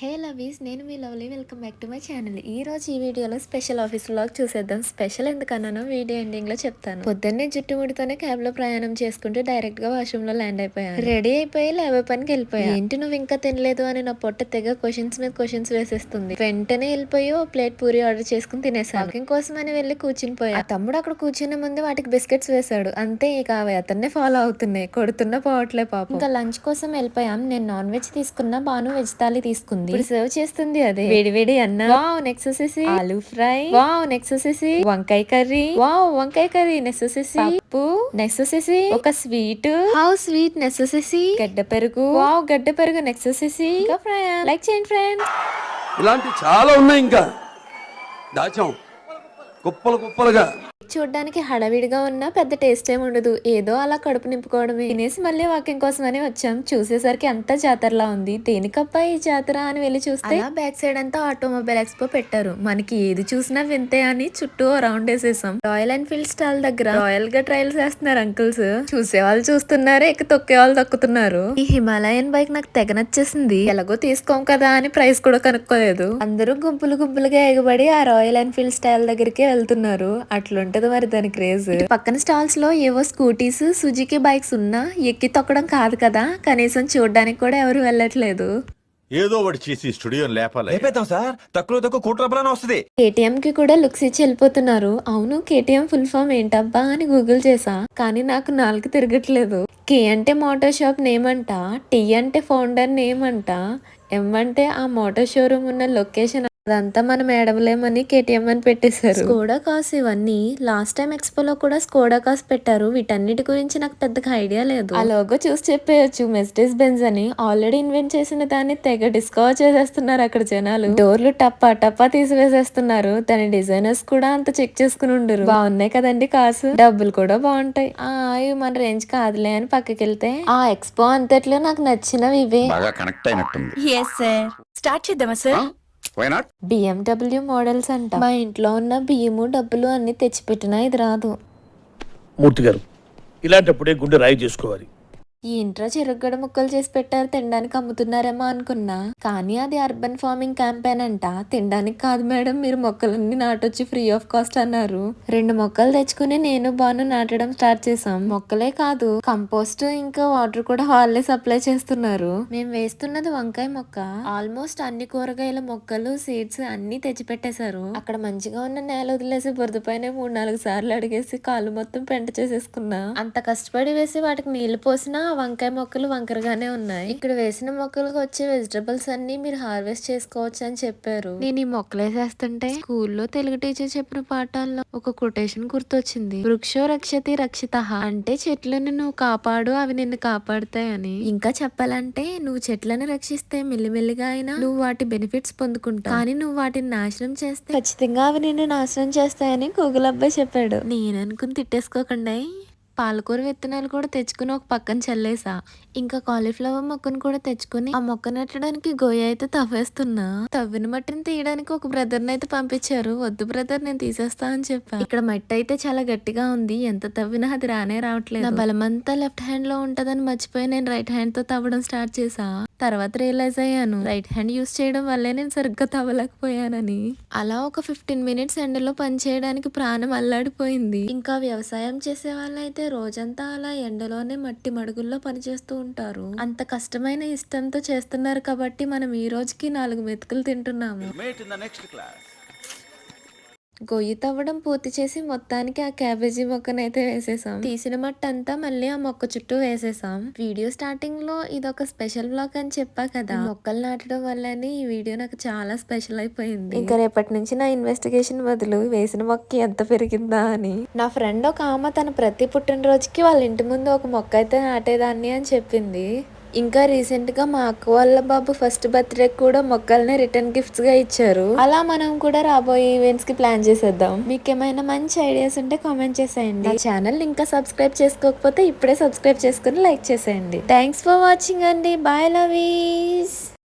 హే lovies నేను మీ lovely. Welcome back to my channel. ఈ రోజు ఈ వీడియోలో స్పెషల్ ఆఫీస్ వ్లాగ్ చూసేద్దాం. స్పెషల్ ఎందుకన్నానో వీడియో ఎండింగ్లో చెప్తాను. పొద్దున్నే జుట్టుముడితోనే క్యాబ్లో ప్రయాణం చేసుకుంటూ డైరెక్ట్గా వాష్రూమ్లో ల్యాండ్ అయిపోయాను. రెడీ అయిపోయి లేబర్ పనికి వెళ్ళిపోయా. ఏంటి నువ్వు ఇంకా తినలేదు అని నా పొట్ట తెగ క్వశ్చన్స్ మీద క్వశ్చన్స్ వేసేస్తుంది. వెంటనే వెళ్ళిపోయి ఓ ప్లేట్ పూరి ఆర్డర్ చేసుకుని తినేసాను. వాకింగ్ కోసం అని వెళ్ళి కూర్చుని పోయా. తమ్ముడు అక్కడ కూర్చునే ముందు వాటికి బిస్కెట్స్ వేశాడు. అంతే ఇక అవి అతన్నే ఫాలో అవుతున్నాయి. కొడుతున్నా పోవట్లే పాప. ఇంకా లంచ్ కోసం వెళ్ళిపోయాం. నేను నాన్ వెజ్ తీసుకున్నా. బాను వెజ్ తాలి తీసుకుంది. ఇప్పుడు సర్వ్ చేస్తుంది అదే. వేడి వేడి అన్న. వావ్ నెక్స్ట్ వచ్చేసి ఆలు ఫ్రై. వావ్ నెక్స్ట్ వచ్చేసి వంకాయ కర్రీ. వావ్ వంకాయ కర్రీ నెక్స్ట్ వచ్చేసి పప్పు. నెక్స్ట్ వచ్చేసి ఒక స్వీట్ హౌ స్వీట్ నెక్స్ట్ వచ్చేసి గడ్డ పెరుగు. వావ్ గడ్డ పెరుగు నెక్స్ట్ వచ్చేసి ఇంకా లైక్ చేయండి ఫ్రెండ్ ఇలాంటి చాలా ఉన్నాయి ఇంకా. దాచాం. కుప్పలు కుప్పలుగా. చూడ్డానికి హడావిడిగా ఉన్నా పెద్ద టేస్ట్ ఏమి ఉండదు. ఏదో అలా కడుపు నింపుకోవడమే. తినేసి మళ్ళీ వాకింగ్ కోసం అని వచ్చాం. చూసేసరికి అంతా జాతరలా ఉంది. దేనికప్ప ఈ జాతర అని వెళ్ళి చూస్తే బ్యాక్ సైడ్ అంతా ఆటోమొబైల్ ఎక్స్పో పెట్టారు. మనకి ఏది చూసినా వింతే అని చుట్టూ రౌండ్ వేసేసాం. రాయల్ ఎన్ఫీల్డ్ స్టాల్ దగ్గర రాయల్గా ట్రయల్స్ వేస్తున్నారు అంకుల్స్ చూసే వాళ్ళు చూస్తున్నారు ఎక్కి తొక్కే వాళ్ళు తొక్కుతున్నారు. ఈ హిమాలయన్ బైక్ నాకు తెగ నచ్చేసింది. ఎలాగో తీసుకోం కదా అని ప్రైస్ కూడా కనుక్కోలేదు. అందరూ గుంపులు గుంపులుగా ఎగబడి ఆ రాయల్ ఎన్ఫీల్డ్ స్టైల్ దగ్గరికి వెళ్తున్నారు. అట్లుంటది మరి దాని క్రేజ్. పక్కన స్టాల్స్లో ఏవో స్కూటీస్ సుజుకి బైక్స్ ఉన్నా ఎక్కి తొక్కడం కాదు కదా. కనీసం చూడడానికి కూడా ఎవరు వెళ్ళట్లేదు. ఏదో ఒకటి చేసి స్టూడియోని లేపాలి. లేపేద్దాం సార్. తక్కువ తక్కువ కోటి రూపాయలు వస్తుంది. కేటీఎం కి కూడా లుక్స్ ఇచ్చి వెళ్ళిపోతున్నారు. అవును కేటీఎం ఫుల్ ఫామ్ ఏంటబ్బా అని గూగుల్ చేసా కానీ నాకు నాలుగు తిరగట్లేదు. కే అంటే మోటార్ షాప్ నేమ్ అంట టీ అంటే ఫౌండర్ నేమ్ అంట ఎం అంటే ఆ మోటార్ షోరూమ్ ఉన్న లొకేషన్ అదంతా మనం ఏడవలేమని కేటీఎం అని పెట్టేశారు. స్కోడా కాస్ ఇవన్నీ. లాస్ట్ టైం ఎక్స్పోలో కూడా స్కోడా కాస్ పెట్టారు. వీటన్నిటి గురించి నాకు పెద్దగా ఐడియా లేదు. ఆ లోగో చూసి చెప్పేయచ్చు. మెస్టేజ్ బెంజ్ అని ఆల్రెడీ ఇన్వెంట్ చేసిన దాన్ని తెగ డిస్కవర్ చేసేస్తున్నారు అక్కడ జనాలు. డోర్లు టప్పా టప్పా తీసివేసేస్తున్నారు. దాని డిజైనర్స్ కూడా అంత చెక్ చేసుకుని ఉండరు. బాగున్నాయి కదండి కాసు. డబ్బులు కూడా బాగుంటాయి. ఆ ఇవి మన రేంజ్ కాదులే అని పక్కకి వెళ్తే ఆ ఎక్స్పో అంతట్లో నాకు నచ్చినవి ఇవే. బాగా కనెక్ట్ అయినట్టుంది. ఎస్ సార్ స్టార్ట్ చేద్దామా సార్ బిఎండబ్ల్యూ మోడల్స్ అంట. మా ఇంట్లో ఉన్న బియ్యము డబ్బులు అన్ని తెచ్చిపెట్టినా ఇది రాదు. మూర్తి గారు ఇలాంటప్పుడే గుండె రాయి చేసుకోవాలి. ఈ ఇంట్రా చెరుగడ ముక్కలు చేసి పెట్టారు తినడానికి అమ్ముతున్నారేమో అనుకున్నా. కానీ అది అర్బన్ ఫార్మింగ్ క్యాంపెయిన్ అంట. తినడానికి కాదు మేడం మీరు మొక్కలన్నీ నాటొచ్చి ఫ్రీ ఆఫ్ కాస్ట్ అన్నారు. రెండు మొక్కలు తెచ్చుకుని నేను బాను నాటడం స్టార్ట్ చేసాం మొక్కలే కాదు కంపోస్ట్ ఇంకా వాటర్ కూడా వాళ్ళే సప్లై చేస్తున్నారు. మేము వేస్తున్నది వంకాయ మొక్క. ఆల్మోస్ట్ అన్ని కూరగాయల మొక్కలు సీడ్స్ అన్ని తెచ్చిపెట్టేశారు. అక్కడ మంచిగా ఉన్న నేల వదిలేసి బురద పైన మూడు నాలుగు సార్లు అడిగేసి కాలు మొత్తం పెంట చేసేసుకున్నా. అంత కష్టపడి వేసి వాటికి నీళ్ళు పోసినా వంకాయ మొక్కలు వంకరగానే ఉన్నాయి. ఇక్కడ వేసిన మొక్కలకు వచ్చే వెజిటబుల్స్ అన్ని మీరు హార్వెస్ట్ చేసుకోవచ్చు అని చెప్పారు. నేను ఈ మొక్కలు వేసేస్తుంటే స్కూల్లో తెలుగు టీచర్ చెప్పిన పాఠాల్లో ఒక కొటేషన్ గుర్తొచ్చింది. వృక్షో రక్షతి రక్షిత అంటే చెట్లను నువ్వు కాపాడు అవి నిన్ను కాపాడుతాయని. ఇంకా చెప్పాలంటే నువ్వు చెట్లను రక్షిస్తే మెల్లిమెల్లిగా అయినా నువ్వు వాటి బెనిఫిట్స్ పొందుకుంటావు. కానీ నువ్వు వాటిని నాశనం చేస్తే ఖచ్చితంగా అవి నిన్ను నాశనం చేస్తాయని గూగుల్ అబ్బాయి చెప్పాడు. నేను అనుకుని తిట్టేసుకోకుండా పాలకూర విత్తనాలు కూడా తెచ్చుకుని ఒక పక్కన చల్లేసా. ఇంకా కాలీఫ్లవర్ మొక్కను కూడా తెచ్చుకుని ఆ మొక్క నెట్టడానికి గోయ అయితే తవ్వేస్తున్నా. తవ్విన మట్టిని తీయడానికి ఒక బ్రదర్ అయితే పంపించారు. వద్దు బ్రదర్ నేను తీసేస్తా అని చెప్పా. ఇక్కడ మట్టి అయితే చాలా గట్టిగా ఉంది. ఎంత తవ్వినా అది రానే రావట్లేదు. నా బలమంతా లెఫ్ట్ హ్యాండ్లో ఉంటదని మర్చిపోయి నేను రైట్ హ్యాండ్తో తవ్వడం స్టార్ట్ చేసా. తర్వాత రియలైజ్ అయ్యాను. రైట్ హ్యాండ్ యూస్ చేయడం వల్లే నేను సరిగ్గా తవ్వలేకపోయానని. అలా ఒక ఫిఫ్టీన్ మినిట్స్ ఎండలో పని చేయడానికి ప్రాణం అల్లాడిపోయింది. ఇంకా వ్యవసాయం చేసే వాళ్ళైతే రోజంతా అలా ఎండలోనే మట్టి మడుగుల్లో పనిచేస్తూ ఉంటారు. అంత కష్టమైన ఇష్టంతో చేస్తున్నారు కాబట్టి మనం ఈ రోజుకి నాలుగు మెతుకులు తింటున్నాము. గొయ్యి తవ్వడం పూర్తి చేసి మొత్తానికి ఆ క్యాబేజీ మొక్కనైతే వేసేసాం. తీసిన మట్టి అంతా మళ్ళీ ఆ మొక్క చుట్టూ వేసేసాం. వీడియో స్టార్టింగ్లో ఇదొక స్పెషల్ బ్లాగ్ అని చెప్పా కదా. మొక్కలు నాటడం వల్లనే ఈ వీడియో నాకు చాలా స్పెషల్ అయిపోయింది. ఇంకా రేపటి నుంచి నా ఇన్వెస్టిగేషన్ బదులు వేసిన మొక్క ఎంత పెరిగిందా అని. నా ఫ్రెండ్ ఒక ఆమె తన ప్రతి పుట్టినరోజుకి వాళ్ళ ఇంటి ముందు ఒక మొక్క అయితే నాటేదాన్ని అని చెప్పింది. ఇంకా రీసెంట్గా మా అక్క వాళ్ళ బాబు ఫస్ట్ బర్త్డే కూడా మొక్కల్ని రిటర్న్ గిఫ్ట్స్గా ఇచ్చారు. అలా మనం కూడా రాబోయే ఈవెంట్స్కి ప్లాన్ చేసేద్దాం. మీకు ఏమైనా మంచి ఐడియాస్ ఉంటే కామెంట్ చేసేయండి. ఛానల్ ఇంకా సబ్స్క్రైబ్ చేసుకోకపోతే ఇప్పుడే సబ్స్క్రైబ్ చేసుకుని లైక్ చేసేయండి. థ్యాంక్స్ ఫర్ వాచింగ్ అండి. Bye lovies.